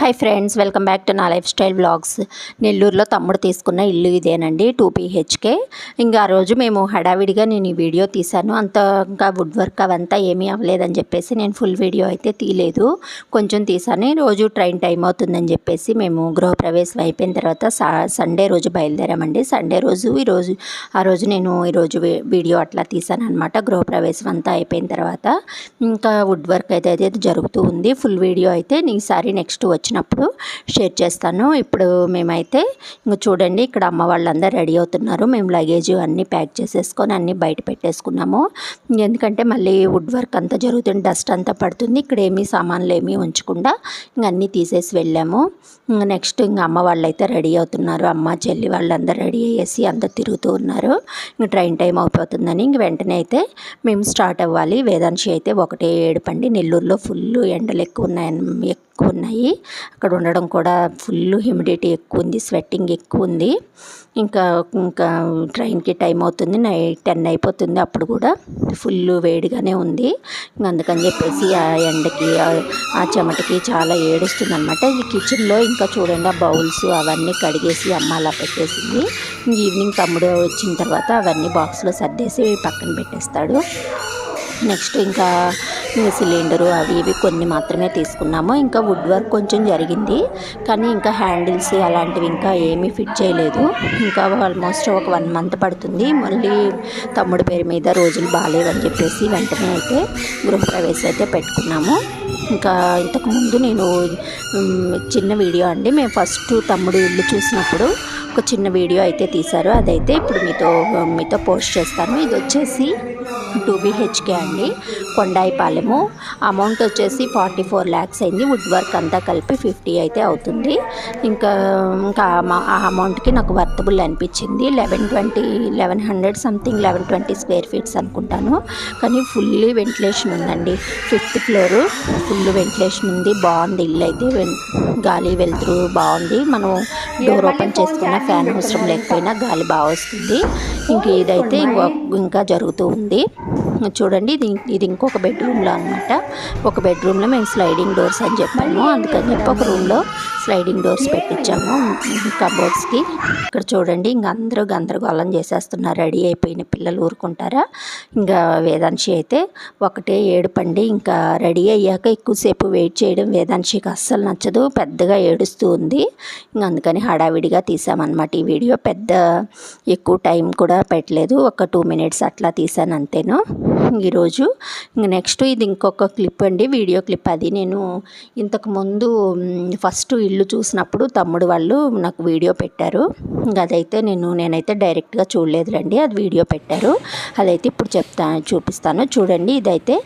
Hi friends welcome back to నా lifestyle blogs నెల్లూరులో తమ్ముడు తీసుకున్న ఇల్లు ఇదేనండి టూ పీహెచ్కే ఇంకా ఆ రోజు మేము హడావిడిగా నేను ఈ వీడియో తీశాను. అంత ఇంకా వుడ్ వర్క్ అవంతా ఏమీ అవ్వలేదని చెప్పేసి నేను ఫుల్ వీడియో అయితే తీయలేదు కొంచెం తీసాను రోజు ట్రైన్ టైం అవుతుందని చెప్పేసి మేము గృహప్రవేశం అయిపోయిన తర్వాత సండే రోజు బయలుదేరామండి. సండే రోజు ఈరోజు ఆ రోజు నేను ఈరోజు వీడియో అట్లా తీసాను అనమాట గృహప్రవేశం అంతా అయిపోయిన తర్వాత ఇంకా వుడ్ వర్క్ అయితే అయితే జరుగుతూ ఉంది. ఫుల్ వీడియో అయితే ఈసారి నెక్స్ట్ వచ్చి వచ్చినప్పుడు షేర్ చేస్తాను. ఇప్పుడు మేమైతే ఇంక చూడండి ఇక్కడ అమ్మ వాళ్ళందరూ రెడీ అవుతున్నారు. మేము లగేజ్ అన్నీ ప్యాక్ చేసేసుకొని అన్నీ బయట పెట్టేసుకున్నాము. ఎందుకంటే మళ్ళీ వుడ్ వర్క్ అంతా జరుగుతుంది డస్ట్ అంతా పడుతుంది. ఇక్కడ ఏమీ సామాన్లు ఏమీ ఉంచకుండా ఇంక అన్నీ తీసేసి వెళ్ళాము. నెక్స్ట్ ఇంక అమ్మ వాళ్ళు అయితే రెడీ అవుతున్నారు. అమ్మ చెల్లి వాళ్ళందరూ రెడీ అయ్యేసి అందరు తిరుగుతూ ఉన్నారు. ఇంక ట్రైన్ టైం అయిపోతుందని ఇంక వెంటనే అయితే మేము స్టార్ట్ అవ్వాలి. వేదాంశి అయితే ఒకటే ఏడుపండి. నెల్లూరులో ఫుల్ ఎండలు ఎక్కువ ఉన్నాయి ఎక్కువ ఉన్నాయి అక్కడ ఉండడం కూడా ఫుల్ హ్యూమిడిటీ ఎక్కువ ఉంది స్వెట్టింగ్ ఎక్కువ ఉంది ఇంకా ఇంకా ట్రైన్కి టైం అవుతుంది నైట్ టెన్ అయిపోతుంది అప్పుడు కూడా. ఫుల్ వేడిగానే ఉంది. అందుకని చెప్పేసి ఆ ఎండకి ఆ చెమటకి చాలా ఏడుస్తుంది అనమాట ఇది కిచెన్లో ఇంకా చూడండి ఆ బౌల్స్ అవన్నీ కడిగేసి అమ్మ అలా పెట్టేసింది. ఈవినింగ్ తమ్ముడు వచ్చిన తర్వాత అవన్నీ బాక్స్లో సర్దేసి పక్కన పెట్టేస్తాడు. నెక్స్ట్ ఇంకా సిలిండరు అవి ఇవి కొన్ని మాత్రమే తీసుకున్నాము. ఇంకా వుడ్ వర్క్ కొంచెం జరిగింది. కానీ ఇంకా హ్యాండిల్స్ అలాంటివి ఇంకా ఏమీ ఫిట్ చేయలేదు. ఇంకా ఆల్మోస్ట్ ఒక వన్ మంత్ పడుతుంది. మళ్ళీ తమ్ముడు పేరు మీద రోజులు బాగాలేవని చెప్పేసి వెంటనే అయితే గృహప్రవేశం అయితే పెట్టుకున్నాము. ఇంకా ఇంతకుముందు నేను చిన్న వీడియో అండి. మేము ఫస్ట్ తమ్ముడు ఇల్లు చూసినప్పుడు ఒక చిన్న వీడియో అయితే తీశారు. అదైతే ఇప్పుడు మీతో మీతో పోస్ట్ చేస్తాను. ఇది వచ్చేసి టూ బిహెచ్కే అండి. కొండాయిపాలెము. అమౌంట్ వచ్చేసి ఫార్టీ ఫోర్ ల్యాక్స్ అయింది. వుడ్ వర్క్ అంతా కలిపి ఫిఫ్టీ అయితే అవుతుంది. ఇంకా ఇంకా ఆ అమౌంట్కి నాకు వర్తబుల్ అనిపించింది. Eleven twenty eleven hundred something eleven twenty square feets అనుకుంటాను. కానీ ఫుల్లీ వెంటిలేషన్ ఉందండి. ఫిఫ్త్ ఫ్లోరు ఫుల్ వెంటిలేషన్ ఉంది. బాగుంది ఇల్లు అయితే. గాలి వెళ్తురు బాగుంది. మనం డోర్ ఓపెన్ చేసుకున్న ఫ్యాన్ అవసరం లేకపోయినా గాలి బాగా వస్తుంది. ఇంక ఇదైతే ఇంకో ఇంకా జరుగుతూ ఉంది. చూడండి ఇది ఇది ఇంకొక బెడ్రూమ్లో అనమాట ఒక బెడ్రూమ్లో మేము స్లైడింగ్ డోర్స్ అని చెప్పాము. అందుకని చెప్పి ఒక రూమ్లో స్లైడింగ్ డోర్స్ పెట్టించాము. కబోర్డ్స్కి ఇక్కడ చూడండి ఇంక అందరూ గందరగోళం చేసేస్తున్నారు. రెడీ అయిపోయిన పిల్లలు ఊరుకుంటారా? ఇంకా వేదాంశి అయితే ఒకటే ఏడుపండి. ఇంకా రెడీ అయ్యాక ఎక్కువసేపు వెయిట్ చేయడం వేదాంశికి అస్సలు నచ్చదు. పెద్దగా ఏడుస్తూ ఉంది. ఇంక అందుకని హడావిడిగా తీసామన్నమాట ఈ వీడియో. పెద్ద ఎక్కువ టైం కూడా పెట్టలేదు. ఒక టూ మినిట్స్ అట్లా తీసాను అంతేను. ఈరోజు ఇంక నెక్స్ట్ ఇది ఇంకొక క్లిప్ అండి. వీడియో క్లిప్ అది. నేను ఇంతకుముందు ఫస్ట్ ఇల్లు చూసినప్పుడు తమ్ముడు వాళ్ళు నాకు వీడియో పెట్టారు. అదైతే నేను నేనైతే డైరెక్ట్గా చూడలేదులండి అది వీడియో పెట్టారు. అదైతే ఇప్పుడు చెప్తా చూపిస్తాను. చూడండి ఇదైతే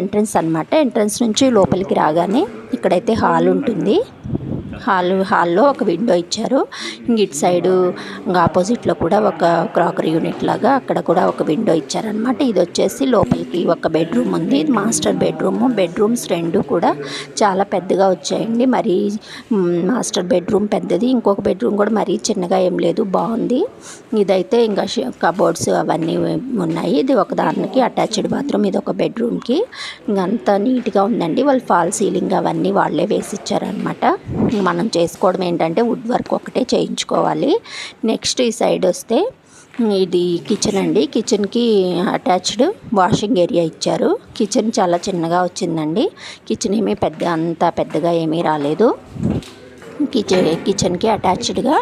ఎంట్రన్స్ అనమాట ఎంట్రన్స్ నుంచి లోపలికి రాగానే ఇక్కడైతే హాల్ ఉంటుంది. హాల్ హాల్లో ఒక విండో ఇచ్చారు. ఇటు సైడు ఆపోజిట్లో కూడా ఒక క్రాకరీ యూనిట్ లాగా అక్కడ కూడా ఒక విండో ఇచ్చారనమాట ఇది వచ్చేసి లోపలికి ఒక బెడ్రూమ్ ఉంది. ఇది మాస్టర్ బెడ్రూమ్. బెడ్రూమ్స్ రెండు కూడా చాలా పెద్దగా వచ్చాయండి. మరి మాస్టర్ బెడ్రూమ్ పెద్దది. ఇంకొక బెడ్రూమ్ కూడా మరీ చిన్నగా ఏం లేదు. బాగుంది. ఇదైతే ఇంకా కబోర్డ్స్ అవన్నీ ఉన్నాయి. ఇది ఒక దానికి అటాచ్డ్ బాత్రూమ్. ఇది ఒక బెడ్రూమ్కి. ఇంకంతా నీట్గా ఉందండి. వాళ్ళు ఫాల్ సీలింగ్ అవన్నీ వాళ్ళే వేసి ఇచ్చారనమాట మనం చేసుకోవడం ఏంటంటే వుడ్ వర్క్ ఒకటే చేయించుకోవాలి. నెక్స్ట్ ఈ సైడ్ వస్తే ఇది కిచెన్ అండి. కిచెన్కి అటాచ్డ్ వాషింగ్ ఏరియా ఇచ్చారు. కిచెన్ చాలా చిన్నగా వచ్చిందండి. కిచెన్ ఏమీ పెద్ద అంత పెద్దగా ఏమీ రాలేదు. కిచెన్ కిచెన్కి అటాచ్డ్గా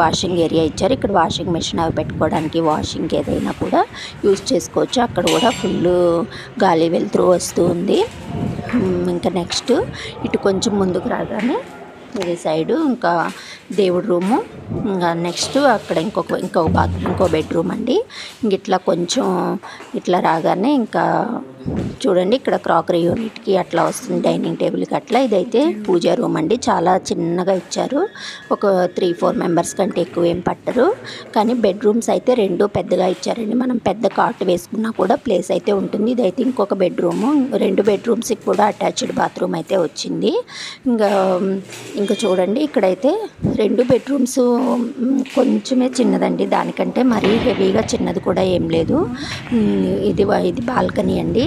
వాషింగ్ ఏరియా ఇచ్చారు. ఇక్కడ వాషింగ్ మెషిన్ అవి పెట్టుకోవడానికి వాషింగ్ ఏదైనా కూడా యూజ్ చేసుకోవచ్చు. అక్కడ కూడా ఫుల్ గాలి వెళ్తూ వస్తూ ఉంది. ఇంకా నెక్స్ట్ ఇటు కొంచెం ముందుకు రాగానే ఇది సైడు ఇంకా దేవుడి రూము. ఇంకా నెక్స్ట్ అక్కడ ఇంకొక ఇంకొక బాత్రూమ్ ఇంకో బెడ్రూమ్ అండి. ఇంక ఇట్లా కొంచెం ఇట్లా రాగానే ఇంకా చూడండి ఇక్కడ క్రాకరీ యూనిట్కి అట్లా వస్తుంది డైనింగ్ టేబుల్కి అట్లా. ఇదైతే పూజా రూమ్ అండి. చాలా చిన్నగా ఇచ్చారు. ఒక త్రీ ఫోర్ మెంబర్స్ కంటే ఎక్కువ ఏం పట్టరు. కానీ బెడ్రూమ్స్ అయితే రెండు పెద్దగా ఇచ్చారండి. మనం పెద్ద కాట్ వేసుకున్నా కూడా ప్లేస్ అయితే ఉంటుంది. ఇదైతే ఇంకొక బెడ్రూము రెండు బెడ్రూమ్స్కి కూడా అటాచ్డ్ బాత్రూమ్ అయితే వచ్చింది. ఇంకా ఇంకా చూడండి ఇక్కడైతే రెండు బెడ్రూమ్స్ కొంచెమే చిన్నదండి. దానికంటే మరీ హెవీగా చిన్నది కూడా ఏం లేదు. ఇది ఇది బాల్కనీ అండి.